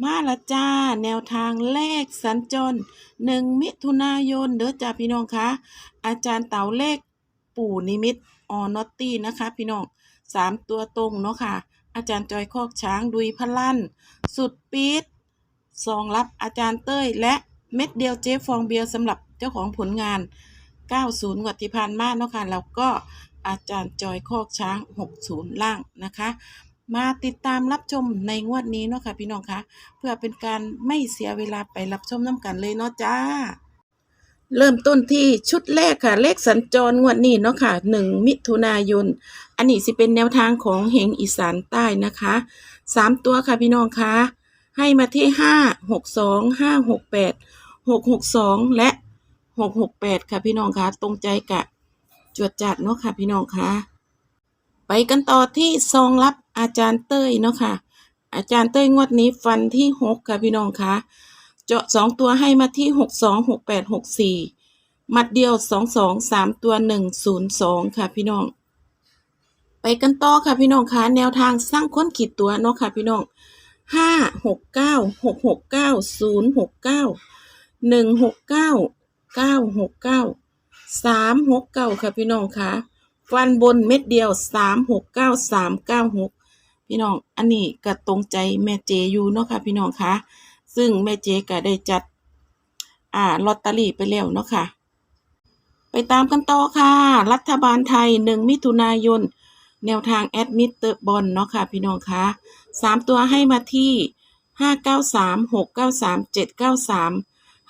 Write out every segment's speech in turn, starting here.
มาละจ้า แนวทางเลขสัญจรหนึ่งมิถุนายนเด้อจ้าพี่น้องคะอาจารย์เต่าเลขปู่นิมิตออนอตตี้นะคะ พี่น้องสามตัวตรงเนาะค่ะ อาจารย์จอยคอกช้างดุยพลันสุดปี๊ดซองรับอาจารย์เต้ย และเม็ดเดียวเจ๊ฟองเบียร์สำหรับเจ้าของผลงาน 90งวดที่ผ่านมาเนาะค่ะแล้วก็อาจารย์จอยคอกช้าง 60 ล่างนะคะ มาติดตามรับชมในงวดนี้เนาะค่ะพี่น้องคะเพื่อเป็นการไม่เสียเวลาไปรับชมน้ำกันเลยเนาะจ้า เริ่มต้นที่ชุดแรกค่ะ เลขสัญจรงวดนี้เนาะค่ะหนึ่งมิถุนายน อันนี้สิเป็นแนวทางของเฮงอีสานใต้นะคะสามตัวค่ะพี่น้องคะให้มาที่ห้าหกสองห้าหกแปดหกหกสองและหกหกแปดค่ะพี่น้องคะตรงใจกะจวดจัดเนาะค่ะพี่น้องคะ ไปกันต่อที่ซองรับอาจารย์เต้ยเนาะค่ะ อาจารย์เต้ยงวดนี้ฟันที่หกค่ะพี่น้องคะเจาะสองตัวให้มาที่หกสองหกแปดหกสี่มัดเดียวสองสองสามตัวหนึ่งศูนย์สองค่ะพี่น้อง ไปกันต่อค่ะพี่น้องคะแนวทางสร้างค้นขีดตัวเนาะค่ะพี่น้องห้าหกเก้าหกหกเก้าศูนย์หกเก้าหนึ่งหกเก้าเก้าหกเก้าสามหกเก้าค่ะพี่น้องคะ ฟันบนเม็ดเดียวสามหกเก้าสามเก้าหกพี่น้องอันนี้ก็ตรงใจแม่เจอยู่เนาะค่ะพี่น้องคะซึ่งแม่เจก็ได้จัด อ่าลอตเตอรี่ไปแล้วเนาะค่ะ ไปตามกันต่อค่ะ รัฐบาลไทยหนึ่งมิถุนายน แนวทางแอดมิเตอร์บอลเนาะค่ะพี่น้องคะสามตัวให้มาที่ห้าเก้าสามหกเก้าสามเจ็ดเก้าสาม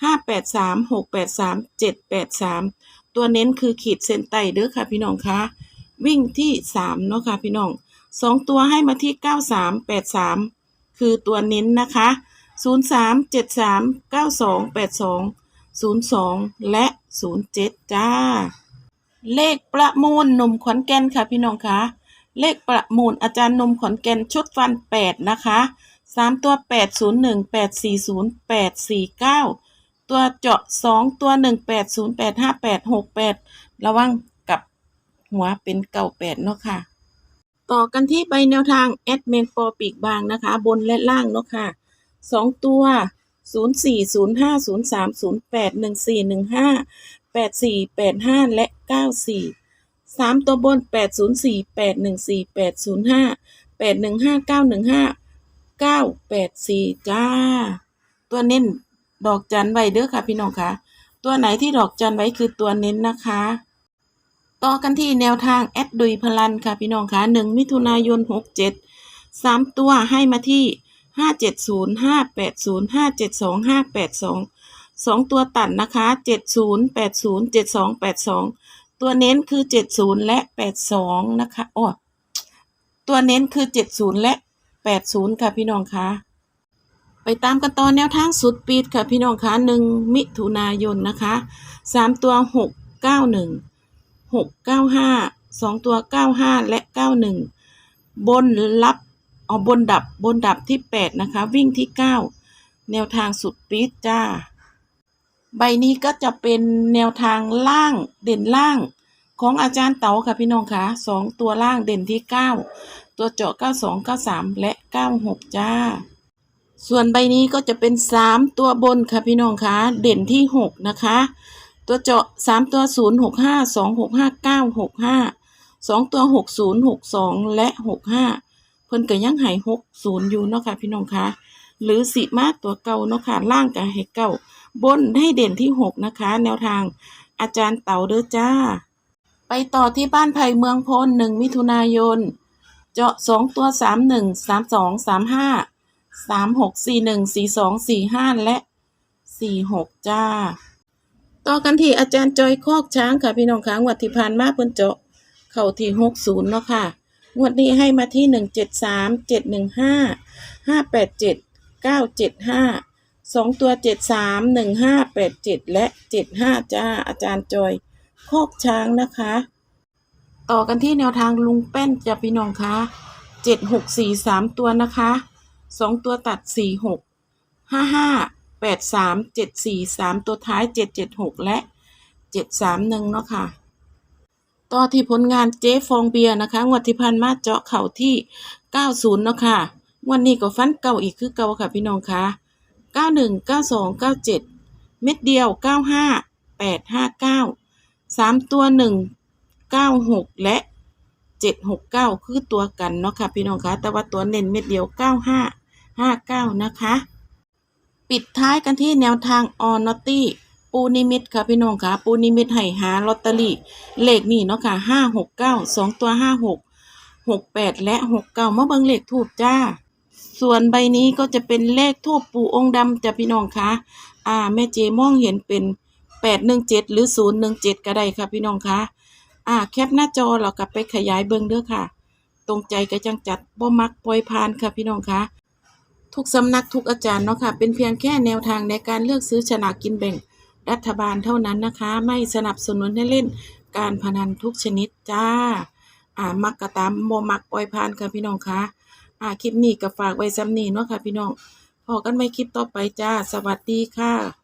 ห้าแปดสามหกแปดสามเจ็ดแปดสาม ตัวเน้นคือขีดเส้นใต้เด้อค่ะพี่น้องคะวิ่งที่สามเนาะค่ะพี่น้องสองตัวให้มาที่เก้าสามแปดสามคือตัวเน้นนะคะศูนย์สามเจ็ดสามเก้าสองแปดสองศูนย์สองและศูนย์เจ็ดจ้า เลขประมูลหนุ่มขอนแก่นค่ะพี่น้องคะเลขประมูลอาจารย์นมขอนแก่นชุดฟันแปดนะคะสามตัวแปดศูนย์หนึ่งแปดสี่ศูนย์แปดสี่เก้า ตัวเจาะสองตัวหนึ่งแปดศูนย์แปดห้าแปดหกแปดระวังกับหัวเป็นเก่าแปดเนาะค่ะ ต่อกันที่ใบแนวทางแอดเมนปอปีกบางนะคะ บนและล่างเนาะค่ะสองตัวศูนย์สี่ศูนย์ห้าศูนย์สามศูนย์แปดหนึ่งสี่หนึ่งห้าแปดสี่แปดห้าและเก้าสี่สามตัวบนแปดศูนย์สี่แปดหนึ่งสี่แปดศูนย์ห้าแปดหนึ่งห้าเก้าหนึ่งห้าเก้าแปดสี่จ้า ตัวเน้น ดอกจันไว้เด้อค่ะพี่น้องคะตัวไหนที่ดอกจันไว้คือตัวเน้นนะคะ ต่อกันที่แนวทางแอดดุยพลันค่ะพี่น้องคะหนึ่งมิถุนายนหกเจ็ดสามตัวให้มาที่ห้าเจ็ดศูนย์ห้าแปดศูนย์ห้าเจ็ดสองห้าแปดสองสองตัวตัดนะคะเจ็ดศูนย์แปดศูนย์เจ็ดสองแปดสองตัวเน้นคือ70และ82นะคะโอ้ตัวเน้นคือ70และ80ค่ะพี่น้องคะ ไปตามกันต่อแนวทางสุดปีดค่ะพี่น้องคะ1มิถุนายนนะคะ3ตัว691 695 2ตัว95และ91บนรับเอาบนดับบนดับที่8นะคะ วิ่งที่9แนวทางสุดปีดจ้า ใบนี้ก็จะเป็นแนวทางล่างเด่นล่างของอาจารย์เต๋าค่ะพี่น้องคะสองตัวล่างเด่นที่เก้าตัวเจาะเก้าสองเก้าสามและเก้าหกจ้า ส่วนใบนี้ก็จะเป็นสามตัวบนค่ะพี่น้องคะเด่นที่หกนะคะ ตัวเจาะสามตัวศูนย์หกห้าสองหกห้าเก้าหกห้าสองตัวหกศูนย์หกสองและหกห้าเพิ่นก็ยังหายหกศูนย์อยู่เนาะค่ะพี่น้องคะหรือสีมาตัวเก่าเนาะค่ะล่างกับให้เก่าบนให้เด่นที่หกนะคะ แนวทางอาจารย์เต่าเด้อจ้า ไปต่อที่บ้านไผ่เมืองพลหนึ่งมิถุนายน เจาะสองตัวสามหนึ่งสามสองสามห้า สามหกสี่หนึ่งสี่สองสี่ห้าและสี่หกจ้า ต่อกันที่อาจารย์จอยคอกช้างค่ะพี่น้องค้างวัดที่ผ่านมาเพิ่นเจาะเข่าที่หกศูนย์เนาะค่ะงวดนี้ให้มาที่หนึ่งเจ็ดสามเจ็ดหนึ่งห้าห้าแปดเจ็ดเก้าเจ็ดห้าสองตัวเจ็ดสามหนึ่งห้าแปดเจ็ดและเจ็ดห้าจ้า อาจารย์จอยโคกช้างนะคะ ต่อกันที่แนวทางลุงแป้นจะพี่น้องคะเจ็ดหกสี่สามตัวนะคะ สองตัวตัดสี่หกห้าห้าแปดสามเจ็ดสี่สามตัวท้ายเจ็ดเจ็ดหกและเจ็ดสามหนึ่งเนาะค่ะต่อที่ผลงานเจ๊ฟองเบียร์นะคะ งวดที่พันมาเจาะเข่าที่90เนาะค่ะวันนี้ก็ฟันเก่าอีกคือเก่าค่ะพี่น้องคะ91 92 97เก้าสองเก้าเจ็ดเม็ดเดียว95 859 3ตัว1 96และ769คือตัวกันเนาะค่ะพี่น้องคะแต่ว่าตัวเน้นเม็ดเดียว95 59 นะคะ ปิดท้ายกันที่แนวทางออนอตตี้ปูนิมิตค่ะพี่น้องค่ะ ปูนิมิตให้หาลอตเตอรี่เลขนี่เนาะค่ะห้าหกเก้าสองตัวห้าหกหกแปดและหกเก้ามาเบิ่งเลขทูบจ้า ส่วนใบนี้ก็จะเป็นเลขทูบปูองค์ดำจ้ะพี่น้องค่ะ อ่าแม่เจมองเห็นเป็นแปดหนึ่งเจ็ดหรือศูนย์หนึ่งเจ็ดก็ได้ค่ะพี่น้องค่ะ อ่าแคปหน้าจอเรากลับไปขยายเบิ่งเด้อค่ะ ตรงใจก็จังจัดบ่มักปล่อยผ่านค่ะพี่น้องค่ะ ทุกสำนักทุกอาจารย์เนาะค่ะ เป็นเพียงแค่แนวทางในการเลือกซื้อฉลากกินแบ่งรัฐบาลเท่านั้นนะคะ ไม่สนับสนุนให้เล่นการพนันทุกชนิดจ้า อ่า มักกะตามโมมักปล่อยผ่านค่ะพี่น้องคะอ่า คลิปนี้ก็ฝากไว้ซ้ำนี้เนาะค่ะพี่น้องพอกันไม่คลิปต่อไปจ้า สวัสดีค่ะ